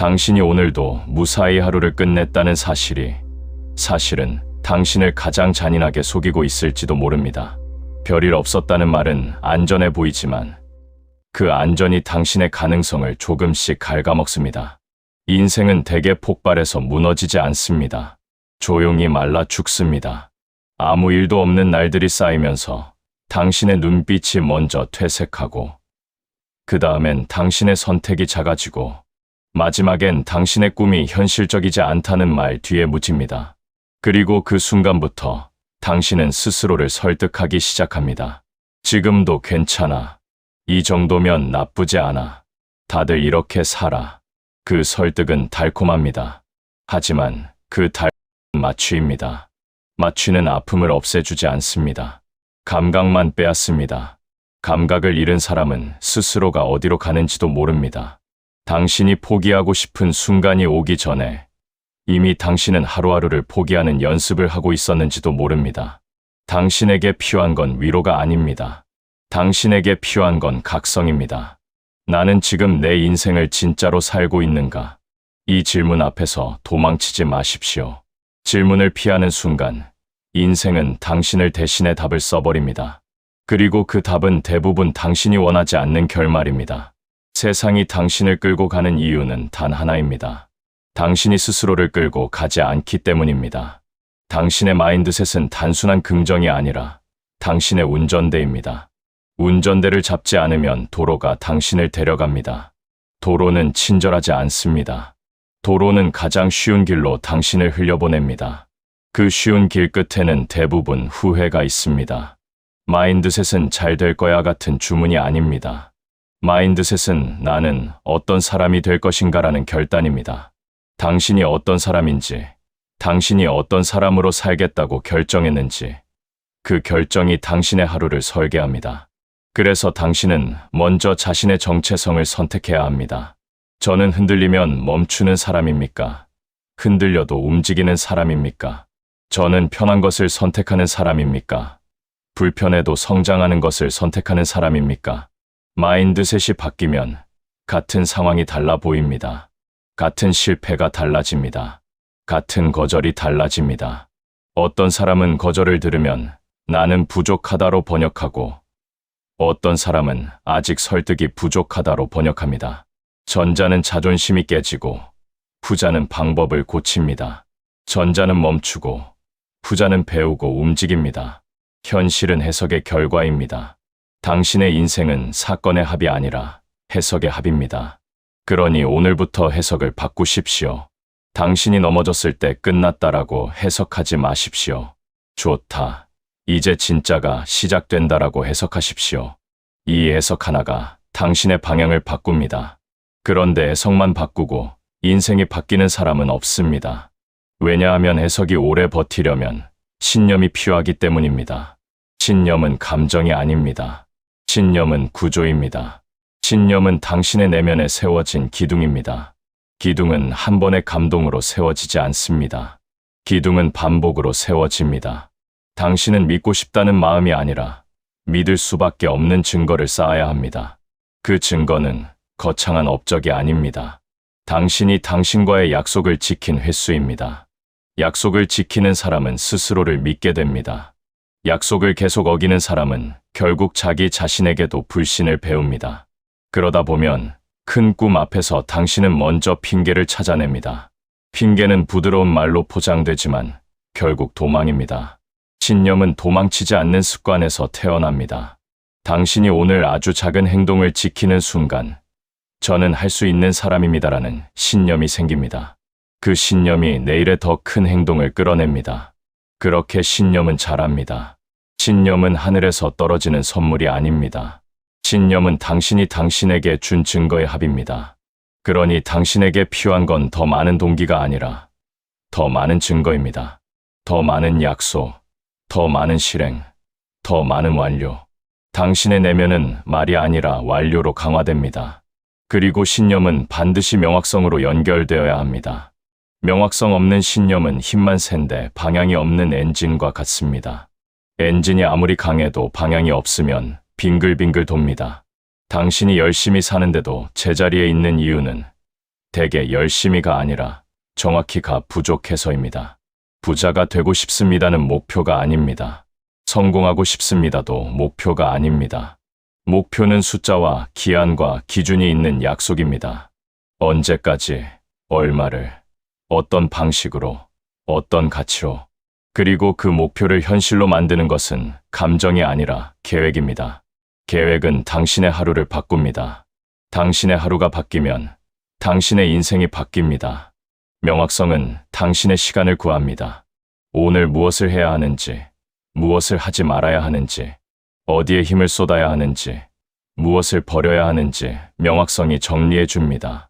당신이 오늘도 무사히 하루를 끝냈다는 사실이 사실은 당신을 가장 잔인하게 속이고 있을지도 모릅니다. 별일 없었다는 말은 안전해 보이지만 그 안전이 당신의 가능성을 조금씩 갉아먹습니다. 인생은 대개 폭발해서 무너지지 않습니다. 조용히 말라 죽습니다. 아무 일도 없는 날들이 쌓이면서 당신의 눈빛이 먼저 퇴색하고 그 다음엔 당신의 선택이 작아지고 마지막엔 당신의 꿈이 현실적이지 않다는 말 뒤에 묻힙니다. 그리고 그 순간부터 당신은 스스로를 설득하기 시작합니다. 지금도 괜찮아. 이 정도면 나쁘지 않아. 다들 이렇게 살아. 그 설득은 달콤합니다. 하지만 그 달, 마취입니다. 마취는 아픔을 없애주지 않습니다. 감각만 빼앗습니다. 감각을 잃은 사람은 스스로가 어디로 가는지도 모릅니다. 당신이 포기하고 싶은 순간이 오기 전에 이미 당신은 하루하루를 포기하는 연습을 하고 있었는지도 모릅니다. 당신에게 필요한 건 위로가 아닙니다. 당신에게 필요한 건 각성입니다. 나는 지금 내 인생을 진짜로 살고 있는가? 이 질문 앞에서 도망치지 마십시오. 질문을 피하는 순간 인생은 당신을 대신해 답을 써버립니다. 그리고 그 답은 대부분 당신이 원하지 않는 결말입니다. 세상이 당신을 끌고 가는 이유는 단 하나입니다. 당신이 스스로를 끌고 가지 않기 때문입니다. 당신의 마인드셋은 단순한 긍정이 아니라 당신의 운전대입니다. 운전대를 잡지 않으면 도로가 당신을 데려갑니다. 도로는 친절하지 않습니다. 도로는 가장 쉬운 길로 당신을 흘려보냅니다. 그 쉬운 길 끝에는 대부분 후회가 있습니다. 마인드셋은 잘 될 거야 같은 주문이 아닙니다. 마인드셋은 나는 어떤 사람이 될 것인가라는 결단입니다. 당신이 어떤 사람인지, 당신이 어떤 사람으로 살겠다고 결정했는지, 그 결정이 당신의 하루를 설계합니다. 그래서 당신은 먼저 자신의 정체성을 선택해야 합니다. 저는 흔들리면 멈추는 사람입니까? 흔들려도 움직이는 사람입니까? 저는 편한 것을 선택하는 사람입니까? 불편해도 성장하는 것을 선택하는 사람입니까? 마인드셋이 바뀌면 같은 상황이 달라 보입니다. 같은 실패가 달라집니다. 같은 거절이 달라집니다. 어떤 사람은 거절을 들으면 나는 부족하다로 번역하고 어떤 사람은 아직 설득이 부족하다로 번역합니다. 전자는 자존심이 깨지고 후자는 방법을 고칩니다. 전자는 멈추고 후자는 배우고 움직입니다. 현실은 해석의 결과입니다. 당신의 인생은 사건의 합이 아니라 해석의 합입니다. 그러니 오늘부터 해석을 바꾸십시오. 당신이 넘어졌을 때 끝났다라고 해석하지 마십시오. 좋다. 이제 진짜가 시작된다라고 해석하십시오. 이 해석 하나가 당신의 방향을 바꿉니다. 그런데 해석만 바꾸고 인생이 바뀌는 사람은 없습니다. 왜냐하면 해석이 오래 버티려면 신념이 필요하기 때문입니다. 신념은 감정이 아닙니다. 신념은 구조입니다. 신념은 당신의 내면에 세워진 기둥입니다. 기둥은 한 번의 감동으로 세워지지 않습니다. 기둥은 반복으로 세워집니다. 당신은 믿고 싶다는 마음이 아니라 믿을 수밖에 없는 증거를 쌓아야 합니다. 그 증거는 거창한 업적이 아닙니다. 당신이 당신과의 약속을 지킨 횟수입니다. 약속을 지키는 사람은 스스로를 믿게 됩니다. 약속을 계속 어기는 사람은 결국 자기 자신에게도 불신을 배웁니다. 그러다 보면 큰 꿈 앞에서 당신은 먼저 핑계를 찾아냅니다. 핑계는 부드러운 말로 포장되지만 결국 도망입니다. 신념은 도망치지 않는 습관에서 태어납니다. 당신이 오늘 아주 작은 행동을 지키는 순간 저는 할 수 있는 사람입니다라는 신념이 생깁니다. 그 신념이 내일의 더 큰 행동을 끌어냅니다. 그렇게 신념은 자랍니다. 신념은 하늘에서 떨어지는 선물이 아닙니다. 신념은 당신이 당신에게 준 증거의 합입니다. 그러니 당신에게 필요한 건 더 많은 동기가 아니라 더 많은 증거입니다. 더 많은 약속, 더 많은 실행, 더 많은 완료. 당신의 내면은 말이 아니라 완료로 강화됩니다. 그리고 신념은 반드시 명확성으로 연결되어야 합니다. 명확성 없는 신념은 힘만 센데 방향이 없는 엔진과 같습니다. 엔진이 아무리 강해도 방향이 없으면 빙글빙글 돕니다. 당신이 열심히 사는데도 제자리에 있는 이유는 대개 열심히가 아니라 정확히가 부족해서입니다. 부자가 되고 싶습니다는 목표가 아닙니다. 성공하고 싶습니다도 목표가 아닙니다. 목표는 숫자와 기한과 기준이 있는 약속입니다. 언제까지, 얼마를, 어떤 방식으로, 어떤 가치로, 그리고 그 목표를 현실로 만드는 것은 감정이 아니라 계획입니다. 계획은 당신의 하루를 바꿉니다. 당신의 하루가 바뀌면 당신의 인생이 바뀝니다. 명확성은 당신의 시간을 구합니다. 오늘 무엇을 해야 하는지, 무엇을 하지 말아야 하는지, 어디에 힘을 쏟아야 하는지, 무엇을 버려야 하는지 명확성이 정리해 줍니다.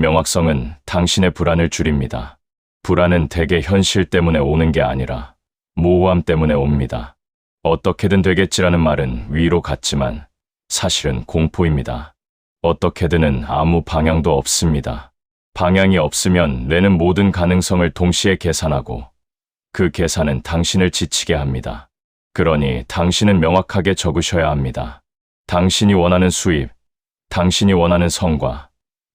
명확성은 당신의 불안을 줄입니다. 불안은 대개 현실 때문에 오는 게 아니라 모호함 때문에 옵니다. 어떻게든 되겠지라는 말은 위로 같지만 사실은 공포입니다. 어떻게든은 아무 방향도 없습니다. 방향이 없으면 뇌는 모든 가능성을 동시에 계산하고 그 계산은 당신을 지치게 합니다. 그러니 당신은 명확하게 적으셔야 합니다. 당신이 원하는 수입, 당신이 원하는 성과,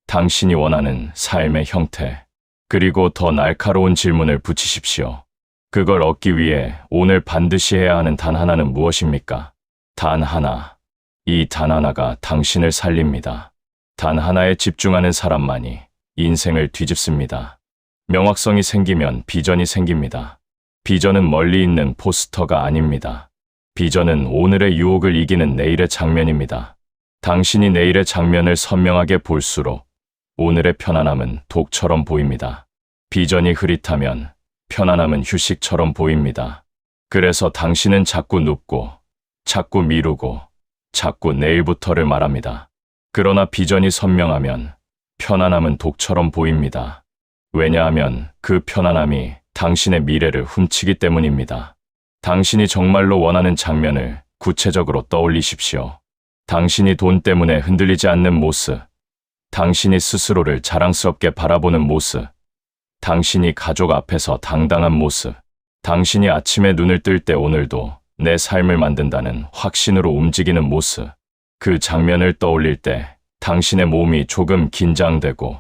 당신이 원하는 삶의 형태, 그리고 더 날카로운 질문을 붙이십시오. 그걸 얻기 위해 오늘 반드시 해야 하는 단 하나는 무엇입니까? 단 하나. 이 단 하나가 당신을 살립니다. 단 하나에 집중하는 사람만이 인생을 뒤집습니다. 명확성이 생기면 비전이 생깁니다. 비전은 멀리 있는 포스터가 아닙니다. 비전은 오늘의 유혹을 이기는 내일의 장면입니다. 당신이 내일의 장면을 선명하게 볼수록 오늘의 편안함은 독처럼 보입니다. 비전이 흐릿하면 편안함은 휴식처럼 보입니다. 그래서 당신은 자꾸 눕고, 자꾸 미루고, 자꾸 내일부터를 말합니다. 그러나 비전이 선명하면 편안함은 독처럼 보입니다. 왜냐하면 그 편안함이 당신의 미래를 훔치기 때문입니다. 당신이 정말로 원하는 장면을 구체적으로 떠올리십시오. 당신이 돈 때문에 흔들리지 않는 모습, 당신이 스스로를 자랑스럽게 바라보는 모습, 당신이 가족 앞에서 당당한 모습, 당신이 아침에 눈을 뜰 때 오늘도 내 삶을 만든다는 확신으로 움직이는 모습, 그 장면을 떠올릴 때 당신의 몸이 조금 긴장되고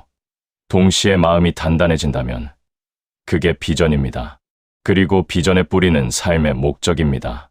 동시에 마음이 단단해진다면 그게 비전입니다. 그리고 비전의 뿌리는 삶의 목적입니다.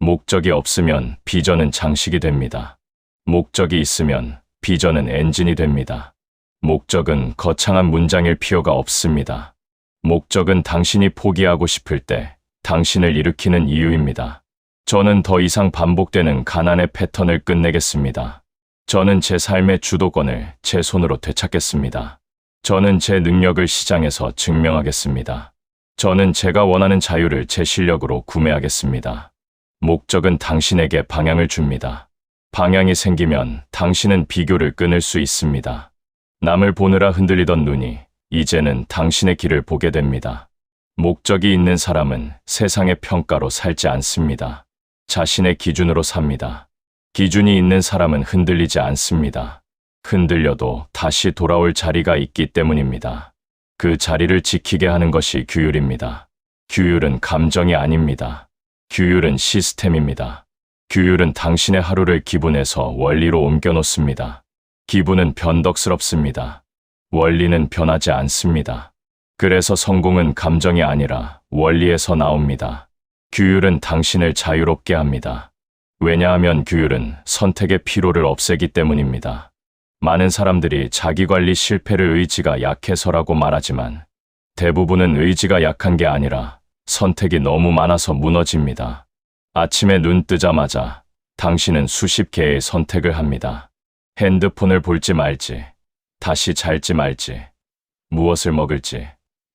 목적이 없으면 비전은 장식이 됩니다. 목적이 있으면 비전은 엔진이 됩니다. 목적은 거창한 문장일 필요가 없습니다. 목적은 당신이 포기하고 싶을 때 당신을 일으키는 이유입니다. 저는 더 이상 반복되는 가난의 패턴을 끝내겠습니다. 저는 제 삶의 주도권을 제 손으로 되찾겠습니다. 저는 제 능력을 시장에서 증명하겠습니다. 저는 제가 원하는 자유를 제 실력으로 구매하겠습니다. 목적은 당신에게 방향을 줍니다. 방향이 생기면 당신은 비교를 끊을 수 있습니다. 남을 보느라 흔들리던 눈이 이제는 당신의 길을 보게 됩니다. 목적이 있는 사람은 세상의 평가로 살지 않습니다. 자신의 기준으로 삽니다. 기준이 있는 사람은 흔들리지 않습니다. 흔들려도 다시 돌아올 자리가 있기 때문입니다. 그 자리를 지키게 하는 것이 규율입니다. 규율은 감정이 아닙니다. 규율은 시스템입니다. 규율은 당신의 하루를 기분에서 원리로 옮겨 놓습니다. 기분은 변덕스럽습니다. 원리는 변하지 않습니다. 그래서 성공은 감정이 아니라 원리에서 나옵니다. 규율은 당신을 자유롭게 합니다. 왜냐하면 규율은 선택의 피로를 없애기 때문입니다. 많은 사람들이 자기관리 실패를 의지가 약해서라고 말하지만 대부분은 의지가 약한 게 아니라 선택이 너무 많아서 무너집니다. 아침에 눈 뜨자마자 당신은 수십 개의 선택을 합니다. 핸드폰을 볼지 말지, 다시 잘지 말지, 무엇을 먹을지,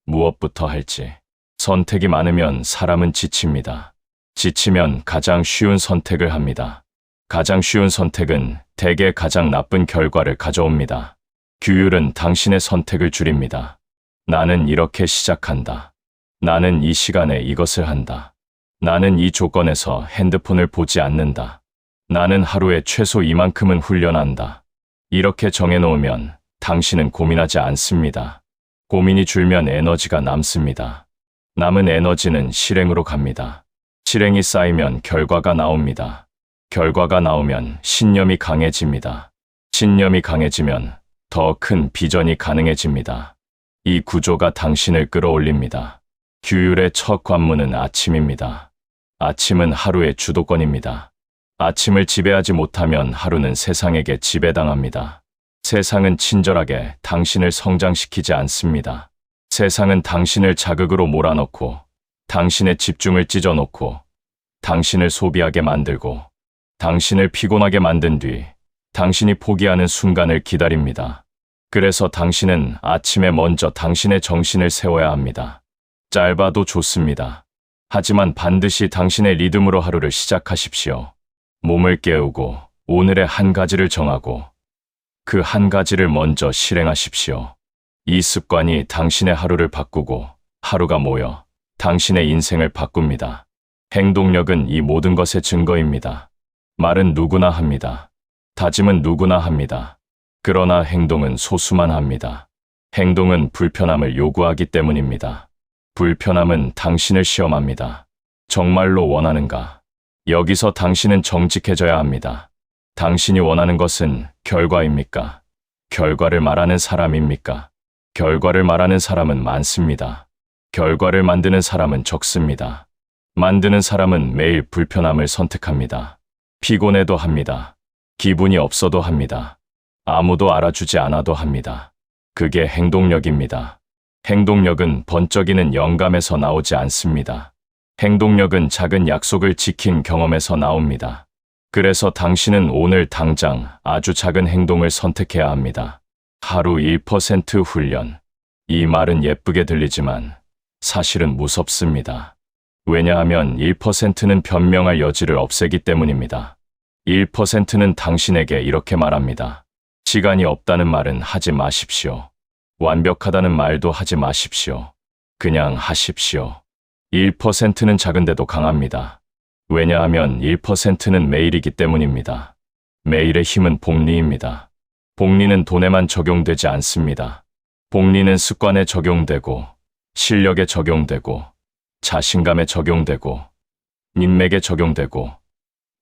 무엇부터 할지. 선택이 많으면 사람은 지칩니다. 지치면 가장 쉬운 선택을 합니다. 가장 쉬운 선택은 대개 가장 나쁜 결과를 가져옵니다. 규율은 당신의 선택을 줄입니다. 나는 이렇게 시작한다. 나는 이 시간에 이것을 한다. 나는 이 조건에서 핸드폰을 보지 않는다. 나는 하루에 최소 이만큼은 훈련한다. 이렇게 정해놓으면 당신은 고민하지 않습니다. 고민이 줄면 에너지가 남습니다. 남은 에너지는 실행으로 갑니다. 실행이 쌓이면 결과가 나옵니다. 결과가 나오면 신념이 강해집니다. 신념이 강해지면 더 큰 비전이 가능해집니다. 이 구조가 당신을 끌어올립니다. 규율의 첫 관문은 아침입니다. 아침은 하루의 주도권입니다. 아침을 지배하지 못하면 하루는 세상에게 지배당합니다. 세상은 친절하게 당신을 성장시키지 않습니다. 세상은 당신을 자극으로 몰아넣고 당신의 집중을 찢어놓고 당신을 소비하게 만들고 당신을 피곤하게 만든 뒤 당신이 포기하는 순간을 기다립니다. 그래서 당신은 아침에 먼저 당신의 정신을 세워야 합니다. 짧아도 좋습니다. 하지만 반드시 당신의 리듬으로 하루를 시작하십시오. 몸을 깨우고 오늘의 한 가지를 정하고 그 한 가지를 먼저 실행하십시오. 이 습관이 당신의 하루를 바꾸고 하루가 모여 당신의 인생을 바꿉니다. 행동력은 이 모든 것의 증거입니다. 말은 누구나 합니다. 다짐은 누구나 합니다. 그러나 행동은 소수만 합니다. 행동은 불편함을 요구하기 때문입니다. 불편함은 당신을 시험합니다. 정말로 원하는가? 여기서 당신은 정직해져야 합니다. 당신이 원하는 것은 결과입니까? 결과를 말하는 사람입니까? 결과를 말하는 사람은 많습니다. 결과를 만드는 사람은 적습니다. 만드는 사람은 매일 불편함을 선택합니다. 피곤해도 합니다. 기분이 없어도 합니다. 아무도 알아주지 않아도 합니다. 그게 행동력입니다. 행동력은 번쩍이는 영감에서 나오지 않습니다. 행동력은 작은 약속을 지킨 경험에서 나옵니다. 그래서 당신은 오늘 당장 아주 작은 행동을 선택해야 합니다. 하루 1% 훈련. 이 말은 예쁘게 들리지만 사실은 무섭습니다. 왜냐하면 1%는 변명할 여지를 없애기 때문입니다. 1%는 당신에게 이렇게 말합니다. 시간이 없다는 말은 하지 마십시오. 완벽하다는 말도 하지 마십시오. 그냥 하십시오. 1%는 작은데도 강합니다. 왜냐하면 1%는 매일이기 때문입니다. 매일의 힘은 복리입니다. 복리는 돈에만 적용되지 않습니다. 복리는 습관에 적용되고, 실력에 적용되고, 자신감에 적용되고, 인맥에 적용되고,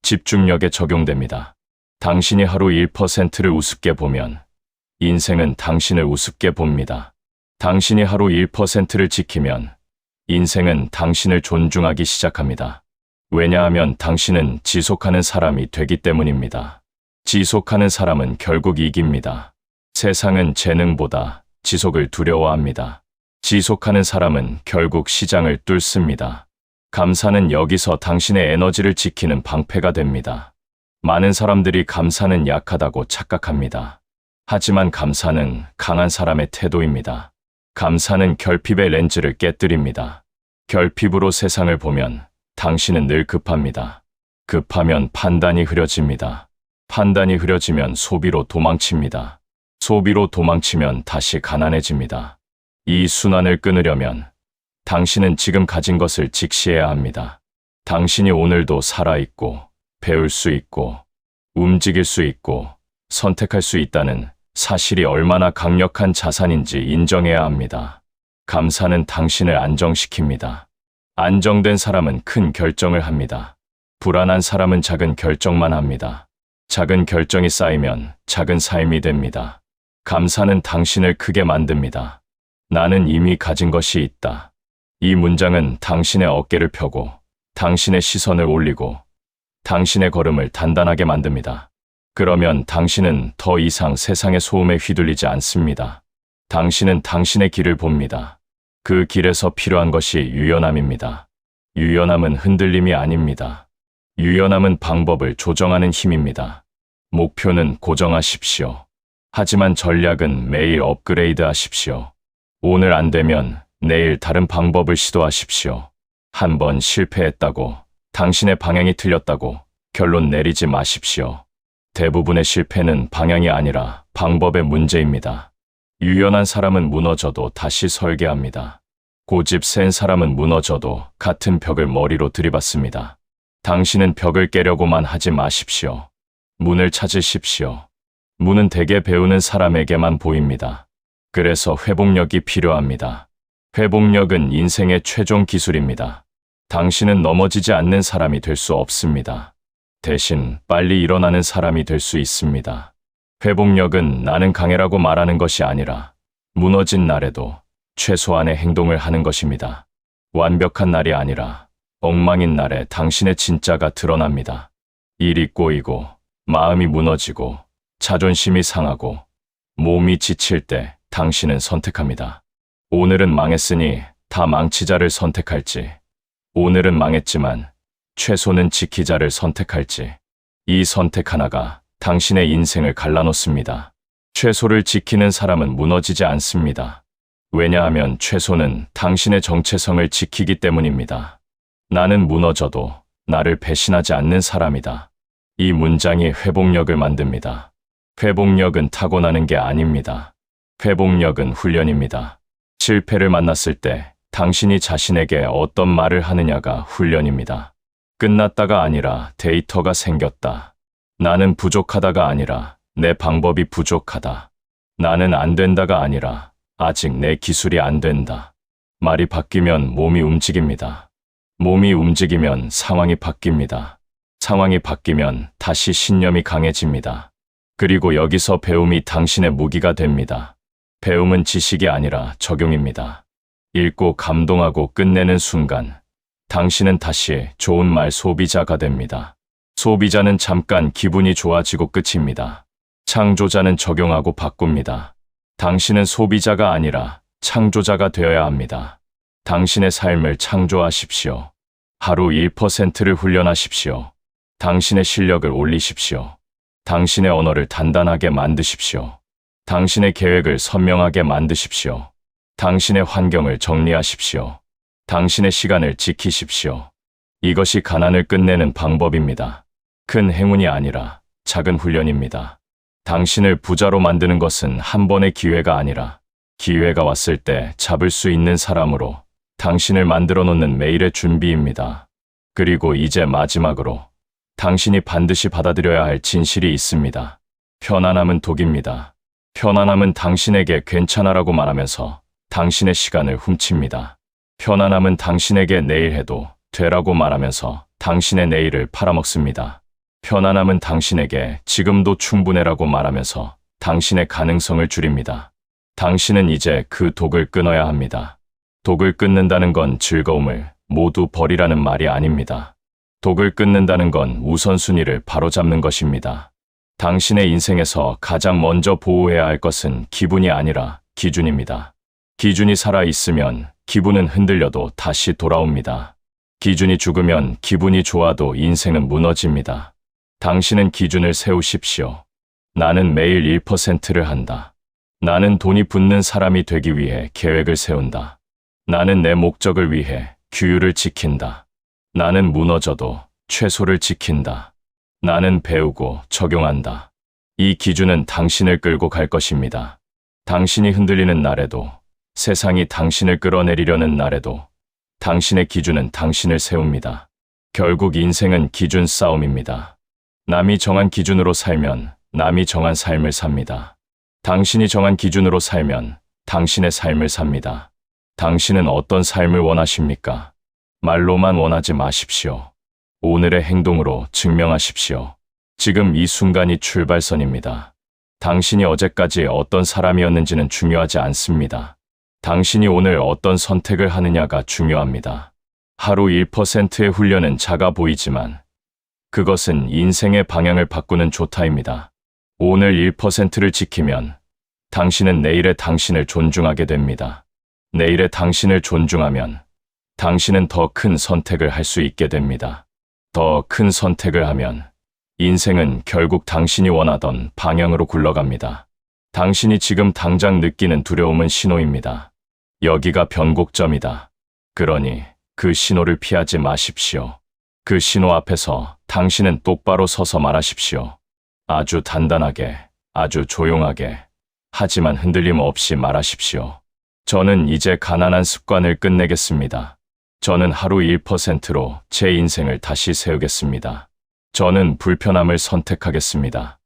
집중력에 적용됩니다. 당신이 하루 1%를 우습게 보면 인생은 당신을 우습게 봅니다. 당신이 하루 1%를 지키면 인생은 당신을 존중하기 시작합니다. 왜냐하면 당신은 지속하는 사람이 되기 때문입니다. 지속하는 사람은 결국 이깁니다. 세상은 재능보다 지속을 두려워합니다. 지속하는 사람은 결국 시장을 뚫습니다. 감사는 여기서 당신의 에너지를 지키는 방패가 됩니다. 많은 사람들이 감사는 약하다고 착각합니다. 하지만 감사는 강한 사람의 태도입니다. 감사는 결핍의 렌즈를 깨뜨립니다. 결핍으로 세상을 보면 당신은 늘 급합니다. 급하면 판단이 흐려집니다. 판단이 흐려지면 소비로 도망칩니다. 소비로 도망치면 다시 가난해집니다. 이 순환을 끊으려면 당신은 지금 가진 것을 직시해야 합니다. 당신이 오늘도 살아있고, 배울 수 있고, 움직일 수 있고, 선택할 수 있다는 사실이 얼마나 강력한 자산인지 인정해야 합니다. 감사는 당신을 안정시킵니다. 안정된 사람은 큰 결정을 합니다. 불안한 사람은 작은 결정만 합니다. 작은 결정이 쌓이면 작은 삶이 됩니다. 감사는 당신을 크게 만듭니다. 나는 이미 가진 것이 있다. 이 문장은 당신의 어깨를 펴고 당신의 시선을 올리고 당신의 걸음을 단단하게 만듭니다. 그러면 당신은 더 이상 세상의 소음에 휘둘리지 않습니다. 당신은 당신의 길을 봅니다. 그 길에서 필요한 것이 유연함입니다. 유연함은 흔들림이 아닙니다. 유연함은 방법을 조정하는 힘입니다. 목표는 고정하십시오. 하지만 전략은 매일 업그레이드 하십시오. 오늘 안 되면 내일 다른 방법을 시도하십시오. 한 번 실패했다고, 당신의 방향이 틀렸다고 결론 내리지 마십시오. 대부분의 실패는 방향이 아니라 방법의 문제입니다. 유연한 사람은 무너져도 다시 설계합니다. 고집 센 사람은 무너져도 같은 벽을 머리로 들이받습니다. 당신은 벽을 깨려고만 하지 마십시오. 문을 찾으십시오. 문은 대개 배우는 사람에게만 보입니다. 그래서 회복력이 필요합니다. 회복력은 인생의 최종 기술입니다. 당신은 넘어지지 않는 사람이 될 수 없습니다. 대신 빨리 일어나는 사람이 될 수 있습니다. 회복력은 나는 강해라고 말하는 것이 아니라 무너진 날에도 최소한의 행동을 하는 것입니다. 완벽한 날이 아니라 엉망인 날에 당신의 진짜가 드러납니다. 일이 꼬이고 마음이 무너지고 자존심이 상하고 몸이 지칠 때 당신은 선택합니다. 오늘은 망했으니 다 망치자를 선택할지, 오늘은 망했지만 최소는 지키자를 선택할지, 이 선택 하나가 당신의 인생을 갈라놓습니다. 최소를 지키는 사람은 무너지지 않습니다. 왜냐하면 최소는 당신의 정체성을 지키기 때문입니다. 나는 무너져도 나를 배신하지 않는 사람이다. 이 문장이 회복력을 만듭니다. 회복력은 타고나는 게 아닙니다. 회복력은 훈련입니다. 실패를 만났을 때 당신이 자신에게 어떤 말을 하느냐가 훈련입니다. 끝났다가 아니라 데이터가 생겼다. 나는 부족하다가 아니라 내 방법이 부족하다. 나는 안 된다가 아니라 아직 내 기술이 안 된다. 말이 바뀌면 몸이 움직입니다. 몸이 움직이면 상황이 바뀝니다. 상황이 바뀌면 다시 신념이 강해집니다. 그리고 여기서 배움이 당신의 무기가 됩니다. 배움은 지식이 아니라 적용입니다. 읽고 감동하고 끝내는 순간, 당신은 다시 좋은 말 소비자가 됩니다. 소비자는 잠깐 기분이 좋아지고 끝입니다. 창조자는 적용하고 바꿉니다. 당신은 소비자가 아니라 창조자가 되어야 합니다. 당신의 삶을 창조하십시오. 하루 1%를 훈련하십시오. 당신의 실력을 올리십시오. 당신의 언어를 단단하게 만드십시오. 당신의 계획을 선명하게 만드십시오. 당신의 환경을 정리하십시오. 당신의 시간을 지키십시오. 이것이 가난을 끝내는 방법입니다. 큰 행운이 아니라 작은 훈련입니다. 당신을 부자로 만드는 것은 한 번의 기회가 아니라 기회가 왔을 때 잡을 수 있는 사람으로 당신을 만들어 놓는 매일의 준비입니다. 그리고 이제 마지막으로 당신이 반드시 받아들여야 할 진실이 있습니다. 편안함은 독입니다. 편안함은 당신에게 괜찮아라고 말하면서 당신의 시간을 훔칩니다. 편안함은 당신에게 내일 해도 되라고 말하면서 당신의 내일을 팔아먹습니다. 편안함은 당신에게 지금도 충분해라고 말하면서 당신의 가능성을 줄입니다. 당신은 이제 그 독을 끊어야 합니다. 독을 끊는다는 건 즐거움을 모두 버리라는 말이 아닙니다. 독을 끊는다는 건 우선순위를 바로잡는 것입니다. 당신의 인생에서 가장 먼저 보호해야 할 것은 기분이 아니라 기준입니다. 기준이 살아있으면 기분은 흔들려도 다시 돌아옵니다. 기준이 죽으면 기분이 좋아도 인생은 무너집니다. 당신은 기준을 세우십시오. 나는 매일 1%를 한다. 나는 돈이 붙는 사람이 되기 위해 계획을 세운다. 나는 내 목적을 위해 규율을 지킨다. 나는 무너져도 최소를 지킨다. 나는 배우고 적용한다. 이 기준은 당신을 끌고 갈 것입니다. 당신이 흔들리는 날에도, 세상이 당신을 끌어내리려는 날에도, 당신의 기준은 당신을 세웁니다. 결국 인생은 기준 싸움입니다. 남이 정한 기준으로 살면 남이 정한 삶을 삽니다. 당신이 정한 기준으로 살면 당신의 삶을 삽니다. 당신은 어떤 삶을 원하십니까? 말로만 원하지 마십시오. 오늘의 행동으로 증명하십시오. 지금 이 순간이 출발선입니다. 당신이 어제까지 어떤 사람이었는지는 중요하지 않습니다. 당신이 오늘 어떤 선택을 하느냐가 중요합니다. 하루 1%의 훈련은 작아 보이지만 그것은 인생의 방향을 바꾸는 조타입니다. 오늘 1%를 지키면 당신은 내일의 당신을 존중하게 됩니다. 내일의 당신을 존중하면 당신은 더 큰 선택을 할 수 있게 됩니다. 더 큰 선택을 하면 인생은 결국 당신이 원하던 방향으로 굴러갑니다. 당신이 지금 당장 느끼는 두려움은 신호입니다. 여기가 변곡점이다. 그러니 그 신호를 피하지 마십시오. 그 신호 앞에서 당신은 똑바로 서서 말하십시오. 아주 단단하게, 아주 조용하게, 하지만 흔들림 없이 말하십시오. 저는 이제 가난한 습관을 끝내겠습니다. 저는 하루 1%로 제 인생을 다시 세우겠습니다. 저는 불편함을 선택하겠습니다.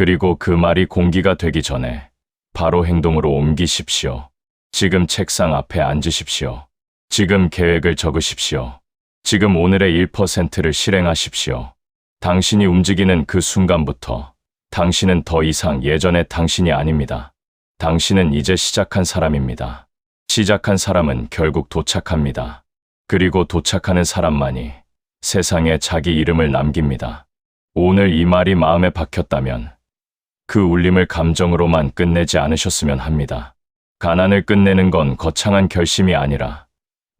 그리고 그 말이 공기가 되기 전에 바로 행동으로 옮기십시오. 지금 책상 앞에 앉으십시오. 지금 계획을 적으십시오. 지금 오늘의 1%를 실행하십시오. 당신이 움직이는 그 순간부터 당신은 더 이상 예전의 당신이 아닙니다. 당신은 이제 시작한 사람입니다. 시작한 사람은 결국 도착합니다. 그리고 도착하는 사람만이 세상에 자기 이름을 남깁니다. 오늘 이 말이 마음에 박혔다면 그 울림을 감정으로만 끝내지 않으셨으면 합니다. 가난을 끝내는 건 거창한 결심이 아니라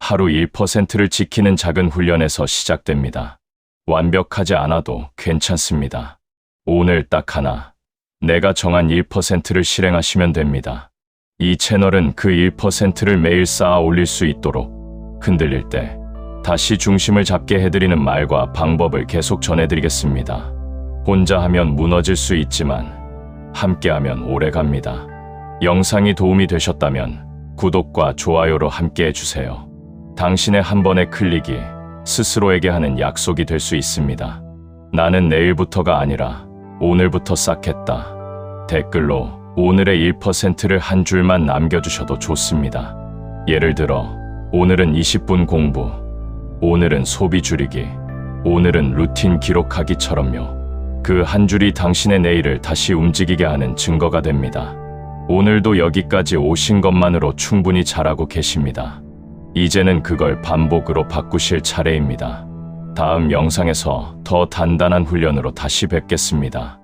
하루 1%를 지키는 작은 훈련에서 시작됩니다. 완벽하지 않아도 괜찮습니다. 오늘 딱 하나, 내가 정한 1%를 실행하시면 됩니다. 이 채널은 그 1%를 매일 쌓아 올릴 수 있도록 흔들릴 때 다시 중심을 잡게 해드리는 말과 방법을 계속 전해드리겠습니다. 혼자 하면 무너질 수 있지만 함께하면 오래 갑니다. 영상이 도움이 되셨다면 구독과 좋아요로 함께 해 주세요. 당신의 한 번의 클릭이 스스로에게 하는 약속이 될 수 있습니다. 나는 내일부터가 아니라 오늘부터 쌓겠다. 댓글로 오늘의 1%를 한 줄만 남겨주셔도 좋습니다. 예를 들어, 오늘은 20분 공부, 오늘은 소비 줄이기, 오늘은 루틴 기록하기처럼요. 그 한 줄이 당신의 내일을 다시 움직이게 하는 증거가 됩니다. 오늘도 여기까지 오신 것만으로 충분히 잘하고 계십니다. 이제는 그걸 반복으로 바꾸실 차례입니다. 다음 영상에서 더 단단한 훈련으로 다시 뵙겠습니다.